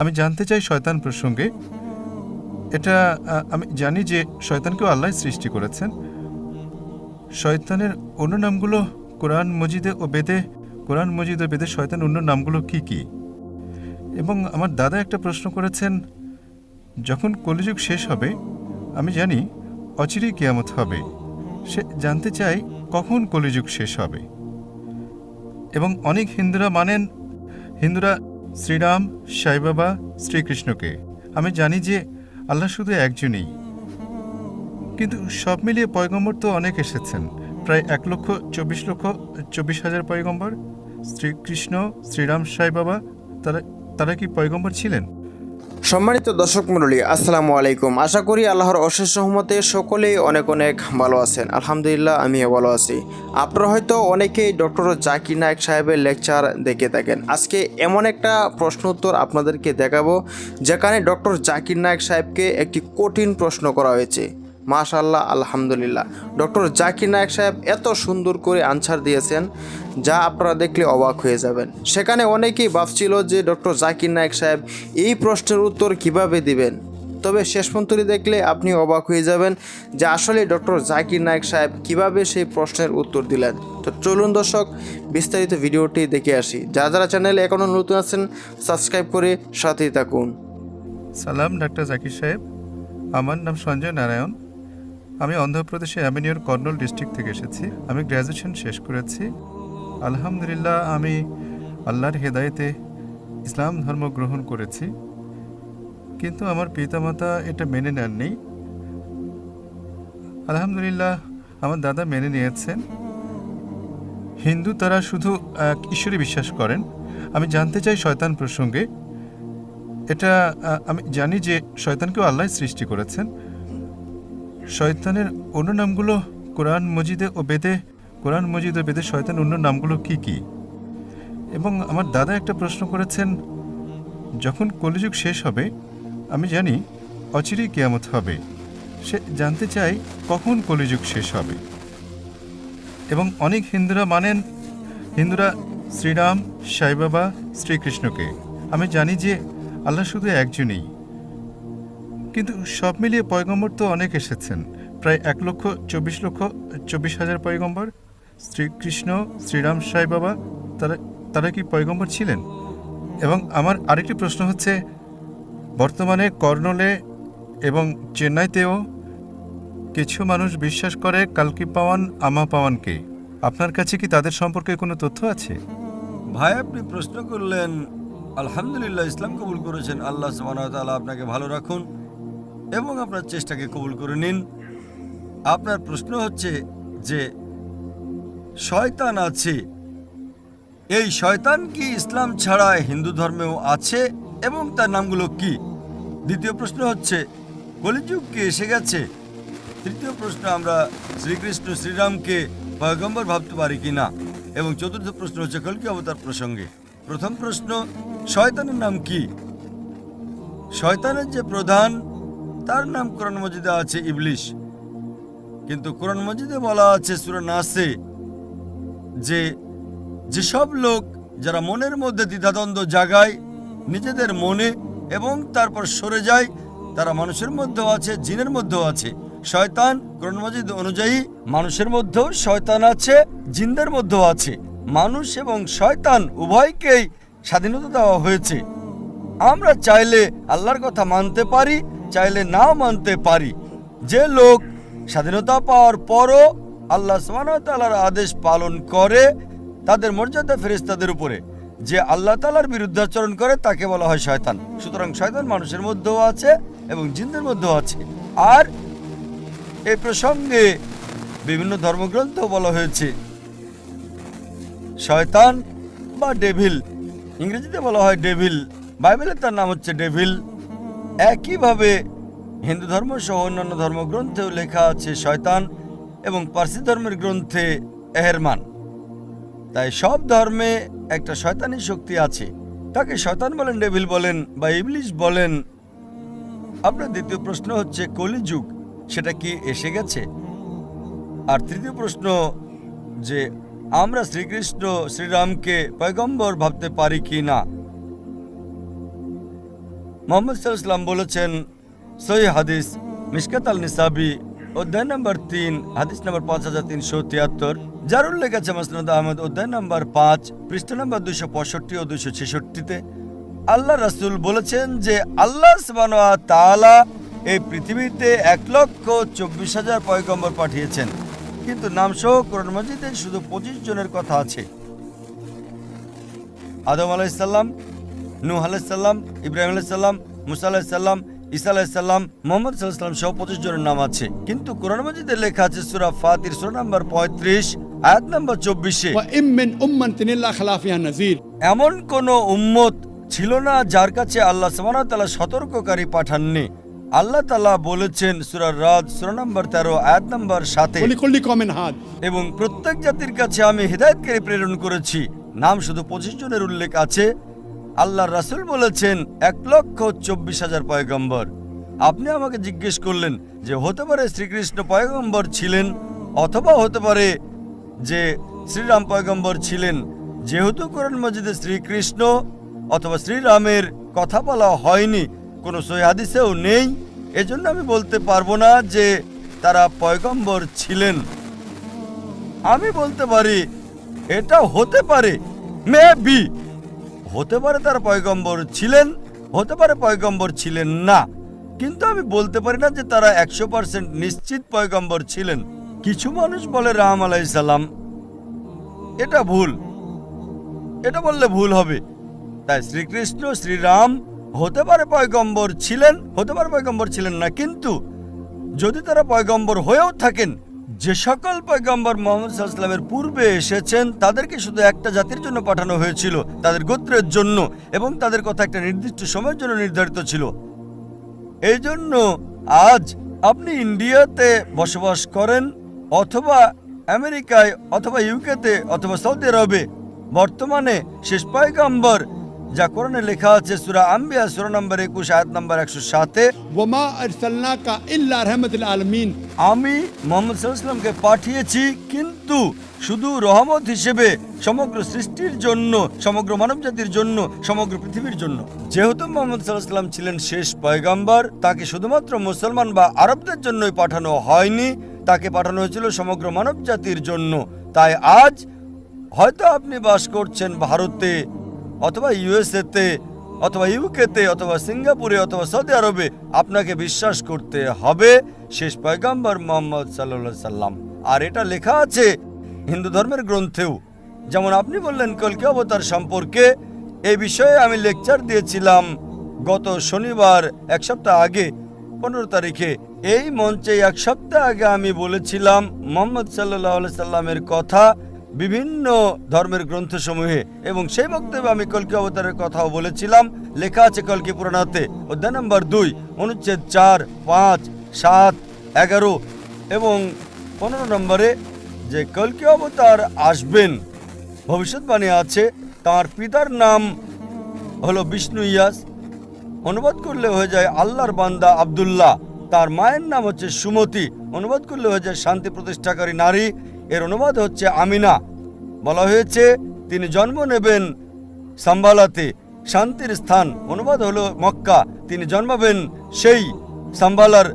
আমি জানতে চাই শয়তান প্রসঙ্গে। এটা আমি জানি যে শয়তানকেও আল্লাহ সৃষ্টি করেছেন। শয়তানের অন্য নামগুলো কোরআন মজিদে ও বেদে, কোরআন মজিদ ও বেদে শয়তান অন্য নামগুলো কি কি? এবং আমার দাদা একটা প্রশ্ন করেছেন, যখন কলিযুগ শেষ হবে, আমি জানি অচিরেই কিয়ামত হবে। সে জানতে চাই কখন কলিযুগ শেষ হবে। এবং অনেক হিন্দুরা মানেন, হিন্দুরা শ্রীরাম, সাইবাবা, শ্রীকৃষ্ণকে। আমি জানি যে আল্লাহ শুধু একজনই। কিন্তু সব মিলিয়ে পয়গম্বর তো অনেক এসেছেন। প্রায় এক লক্ষ চব্বিশ লক্ষ চব্বিশ হাজার পয়গম্বর। শ্রীকৃষ্ণ, শ্রীরাম সাই বাবা তারা তারা কি পয়গম্বর ছিলেন? সম্মানিত দর্শক মন্ডলী আসসালামু আলাইকুম। আশা করি আল্লাহর অশেষ সহমতে সকলেই অনেক অনেক ভালো আছেন। আলহামদুলিল্লাহ, আমিও ভালো আছি। আপনারা হয়তো অনেকেই ডক্টর জাকির নায়ক সাহেবের লেকচার দেখে থাকেন। আজকে এমন একটা প্রশ্ন উত্তর আপনাদেরকে দেখাবো, যেখানে ডক্টর জাকির নায়ক সাহেবকে একটি কঠিন প্রশ্ন করা হয়েছে। মাশাল্লাহ আলহামদুলিল্লাহ। ডক্টর জাকির নায়ক সাহেব এত সুন্দর করে আনসার দিয়েছেন, যা আপনারা দেখলে অবাক হয়ে যাবেন। সেখানে অনেকেই ভাবছিল যে ডক্টর জাকির নায়ক সাহেব এই প্রশ্নের উত্তর কীভাবে দিবেন। তবে শেষ পর্যন্ত দেখলে আপনি অবাক হয়ে যাবেন যে আসলে ডক্টর জাকির নায়ক সাহেব কীভাবে সেই প্রশ্নের উত্তর দিলেন। তো চলুন দর্শক, বিস্তারিত ভিডিওটি দেখে আসি। যারা যারা চ্যানেলে এখনও নতুন আছেন, সাবস্ক্রাইব করে সাথেই থাকুন। সালাম, ডাক্তার জাকির সাহেব। আমার নাম সঞ্জয় নারায়ণ। আমি অন্ধ্রপ্রদেশে অ্যাভিনিউর কর্নল ডিস্ট্রিক্ট থেকে এসেছি। আমি গ্র্যাজুয়েশন শেষ করেছি। আলহামদুলিল্লাহ, আমি আল্লাহর হেদায়েতে ইসলাম ধর্ম গ্রহণ করেছি। কিন্তু আমার পিতামাতা এটা মেনে নেননি। আলহামদুলিল্লাহ, আমার দাদা মেনে নিয়েছেন। হিন্দু তারা শুধু ঈশ্বরে বিশ্বাস করেন। আমি জানতে চাই শয়তান প্রসঙ্গে। এটা আমি জানি যে শয়তানকেও আল্লাহ সৃষ্টি করেছেন। শয়তানের অন্য নামগুলো কোরআন মজিদে ও বেদে, কোরআন মজিদ ও বেদে শয়তান অন্য নামগুলো কি কি? এবং আমার দাদা একটা প্রশ্ন করেছেন, যখন কলিযুগ শেষ হবে, আমি জানি অচিরেই কেয়ামত হবে। সে জানতে চাই কখন কলিযুগ শেষ হবে। এবং অনেক হিন্দুরা মানেন, হিন্দুরা শ্রীরাম সাইবাবা শ্রীকৃষ্ণকে। আমি জানি যে আল্লাহ শুধু একজনই। কিন্তু সব মিলিয়ে পয়গম্বর তো অনেক এসেছেন। প্রায় এক লক্ষ, চব্বিশ লক্ষ, চব্বিশ হাজার পয়গম্বর। শ্রীকৃষ্ণ, শ্রীরাম সাই বাবা, তারা তারা কি পয়গম্বর ছিলেন? এবং আমার আরেকটি প্রশ্ন হচ্ছে, বর্তমানে কর্নলে এবং চেন্নাইতেও কিছু মানুষ বিশ্বাস করে কালকি পাওয়ান, আমা পাওয়ানকে আপনার কাছে কি তাদের সম্পর্কে কোনো তথ্য আছে? ভাই, আপনি প্রশ্ন করলেন, আলহামদুলিল্লাহ, ইসলাম কবুল করেছেন। আল্লাহ আপনাকে ভালো রাখুন। এবং আপনার চেষ্টাকে কবুল করে নিন। আপনার প্রশ্ন হচ্ছে যে, শয়তান আছে। এই শয়তান কি ইসলাম ছাড়া হিন্দু ধর্মেও আছে এবং তার নামগুলো কি? দ্বিতীয় প্রশ্ন হচ্ছে, কলিযুগ কি এসে গেছে? তৃতীয় প্রশ্ন, আমরা শ্রীকৃষ্ণ শ্রীরামকে পয়গম্বর ভাবতে পারি কি না? এবং চতুর্থ প্রশ্ন হচ্ছে, কলকি অবতার প্রসঙ্গে। প্রথম প্রশ্ন, শয়তানের নাম কি? শয়তানের যে প্রধান তার নাম কোরআন মজিদে আছে ইবলিশ। কিন্তু কোরআন মজিদে বলা আছে সুরা নাসে, যে যেসব লোক যারা মনের মধ্যে দ্বিধাদ্বন্দ্ব জাগায়, নিজেদের মনে এবং তারপর সরে যায়, তারা মানুষের মধ্যেও আছে, জিনের মধ্যেও আছে। শয়তান কোরআন মজিদ অনুযায়ী মানুষের মধ্যেও শয়তান আছে, জিনদের মধ্যেও আছে। মানুষ এবং শয়তান উভয়কেই স্বাধীনতা দেওয়া হয়েছে। আমরা চাইলে আল্লাহর কথা মানতে পারি চাইলে নাও মানতে পারি। যে লোক স্বাধীনতা পাওয়ার পরও আল্লাহ সুবহানাহু আদেশ পালন করে, তাদের মর্যাদা ফেরেশতাদের উপরে। যে আল্লাহ তালার বিরুদ্ধাচরণ করে, তাকে বলা হয় শয়তান। সুতরাং শয়তান মানুষের মধ্যেও আছে এবং জিনদের মধ্যেও আছে। আর এই প্রসঙ্গে বিভিন্ন ধর্মগ্রন্থ বলা হয়েছে, শয়তান বা ডেভিল। ইংরেজিতে বলা হয় ডেভিল। বাইবেলের তার নাম হচ্ছে ডেভিল। একইভাবে হিন্দু ধর্ম সহ অন্যান্য ধর্মগ্রন্থেও লেখা আছে শয়তান এবং পার্সি ধর্মের গ্রন্থে এহেরমান। তাই সব ধর্মে একটা শয়তানি শক্তি আছে। তাকে শয়তান বলেন, ডেভিল বলেন বা ইবলিশ বলেন। আপনার দ্বিতীয় প্রশ্ন হচ্ছে, কলিযুগ, সেটা কি এসে গেছে? আর তৃতীয় প্রশ্ন যে, আমরা শ্রীকৃষ্ণ শ্রীরামকে পয়গম্বর ভাবতে পারি কি না? মোহাম্মদ সাল্লাম বলেছেন, সহি হাদিস মিসকাত আল নিসাবি অধ্যায় নম্বর তিন, হাদিস নম্বর পাঁচ হাজার তিনশো তিয়াত্তর। যার উল্লেখ আছে মাসনাদ আহমদ, অধ্যায় নম্বর পাঁচ, পৃষ্ঠ নম্বর দুইশো পঁয়ষট্টি ও দুইশো ছেষট্টিতে। আল্লাহ রাসূল বলেছেন যে আল্লাহ তাআলা এই পৃথিবীতে এক লক্ষ চব্বিশ হাজার পয়গম্বর পাঠিয়েছেন। কিন্তু নামসহ কোরআন মজিদে শুধু পঁচিশ জনের কথা আছে। আদম আলাইসাল্লাম নূ আলাইসাল্লাম ইব্রাহিম আলাইসাল্লাম মুসা আলাহিসাল্লাম ইসা আলাইসাল্লাম মোহাম্মদ সাল্লাহাম সহ পঁচিশ জনের নাম আছে। কিন্তু কোরআন মজিদের লেখা আছে সুরা ফাতির সুরা নাম্বার পঁয়ত্রিশ আয়াত নাম্বার চব্বিশে। এমন কোন উম্মত ছিল না যার কাছে আল্লাহ সামানতালা সতর্ককারী পাঠাননি। আল্লাহ তালা বলেছেন সুরার রাজ সুরা নম্বর তেরো আয়াত নম্বর সাথে এবং প্রত্যেক জাতির কাছে আমি হৃদায়তকারী প্রেরণ করেছি। নাম শুধু পঁচিশ জনের উল্লেখ আছে। আল্লাহর রাসূল বলেছেন, এক লক্ষ চব্বিশ হাজার পয়গম্বর। আপনি আমাকে জিজ্ঞেস করলেন যে, হতে পারে শ্রীকৃষ্ণ পয়গম্বর ছিলেন, অথবা হতে পারে যে শ্রীরাম পয়গম্বর ছিলেন। যেহেতু কোরআন মজিদে শ্রীকৃষ্ণ অথবা শ্রীরামের কথা বলা হয়নি, কোনো সহি হাদিসেও নেই, এজন্য আমি বলতে পারব না যে তারা পয়গম্বর ছিলেন। আমি বলতে পারি, এটা হতে পারে মেবি হতে পারে তার পয়গম্বর ছিলেন, হতে পারে পয়গম্বর ছিলেন না। কিন্তু আমি বলতে পারি না যে তারা একশো পার্সেন্ট নিশ্চিত পয়গম্বর ছিলেন। কিছু মানুষ বলে রাম আলাইসাল্লাম এটা ভুল। এটা বললে ভুল হবে। তাই শ্রীকৃষ্ণ, শ্রীরাম হতে পারে পয়গম্বর ছিলেন, হতে পারে পয়গম্বর ছিলেন না। কিন্তু যদি তারা পয়গম্বর হয়েও থাকেন যে সকল পয়গম্বর মোহাম্মদ সাল্লামের পূর্বে এসেছেন, তাদেরকে শুধু একটা জাতির জন্য পাঠানো হয়েছিল, তাদের গোত্রের জন্য, এবং তাদের কথা একটা নির্দিষ্ট সময়ের জন্য নির্ধারিত ছিল। এই জন্য আজ আপনি ইন্ডিয়াতে বসবাস করেন, অথবা আমেরিকায়, অথবা ইউকেতে, অথবা সৌদি আরবে, বর্তমানে শেষ পয়গম্বর যা কোরআনে লেখা আছে সুরা আম্বিয়া সূরা নম্বর একুশ আয়াত নম্বর একশো সাতে। ওমা আরসালনাকা ইল্লা রহমতুল আলমিন। আমি মোহাম্মদ সাল্লামকে পাঠিয়েছি কিন্তু শুধু রহমত হিসেবে সমগ্র সৃষ্টির জন্য সমগ্র মানবজাতির জন্য সমগ্র পৃথিবীর জন্য। যেহেতু মোহাম্মদ সাল্লাল্লাহু ছিলেন শেষ পয়গাম্বর তাকে শুধুমাত্র মুসলমান বা আরবদের জন্যই পাঠানো হয়নি তাকে পাঠানো হয়েছিল সমগ্র মানবজাতির জন্য। তাই আজ হয়তো আপনি বাস করছেন ভারতে। অথবা ইউএসএতে, অথবা ইউকেতে, অথবা সিঙ্গাপুরে, অথবা সৌদি আরবে আপনাকে বিশ্বাস করতে হবে। শেষ পয়গাম্বর মোহাম্মদ সাল্লা সাল্লাম। আর এটা লেখা আছে হিন্দু ধর্মের গ্রন্থেও। যেমন আপনি বললেন কলকি অবতার সম্পর্কে। এই বিষয়ে আমি লেকচার দিয়েছিলাম গত শনিবার, এক সপ্তাহ আগে, পনেরো তারিখে। এই মঞ্চে এক সপ্তাহ আগে আমি বলেছিলাম, মোহাম্মদ সাল্লাহ সাল্লামের কথা বিভিন্ন ধর্মের গ্রন্থসমূহে এবং সেই বক্তব্যে আমি কলকি অবতারের কথাও বলেছিলাম। লেখা আছে কলকি পুরাণাতে, অধ্যায় নম্বর দুই, অনুচ্ছেদ চার, পাঁচ, সাত, এগারো এবং পনেরো নম্বরে যে কলকি অবতার আসবেন, ভবিষ্যৎবাণী আছে, তার পিতার নাম হলো বিষ্ণু ইয়াস অনুবাদ করলে হয়ে যায় আল্লাহর বান্দা আব্দুল্লাহ। তার মায়ের নাম হচ্ছে সুমতি। অনুবাদ করলে হয়ে যায় শান্তি প্রতিষ্ঠাকারী নারী। এর অনুবাদ হচ্ছে আমিনা। বলা হয়েছে, তিনি জন্ম নেবেন সাম্বালাতে, শান্তির স্থান। অনুবাদ হলো মক্কা। তিনি জন্মাবেন সেই সাম্বালার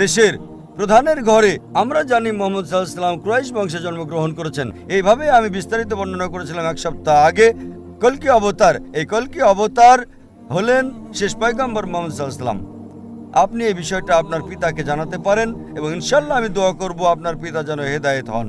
দেশের প্রধানের ঘরে। আমরা জানি মোহাম্মদ সাল্লাম ক্রাইশ বংশে জন্মগ্রহণ করেছেন। এইভাবে আমি বিস্তারিত বর্ণনা করেছিলাম এক সপ্তাহ আগে। কলকি অবতার। এই কলকি অবতার হলেন শেষ পয়গম্বর মোহাম্মদ সাল্লাম আপনি এই বিষয়টা আপনার পিতাকে জানাতে পারেন এবং ইনশাল্লাহ আমি দোয়া করব আপনার পিতা যেন হেদায়েত হন।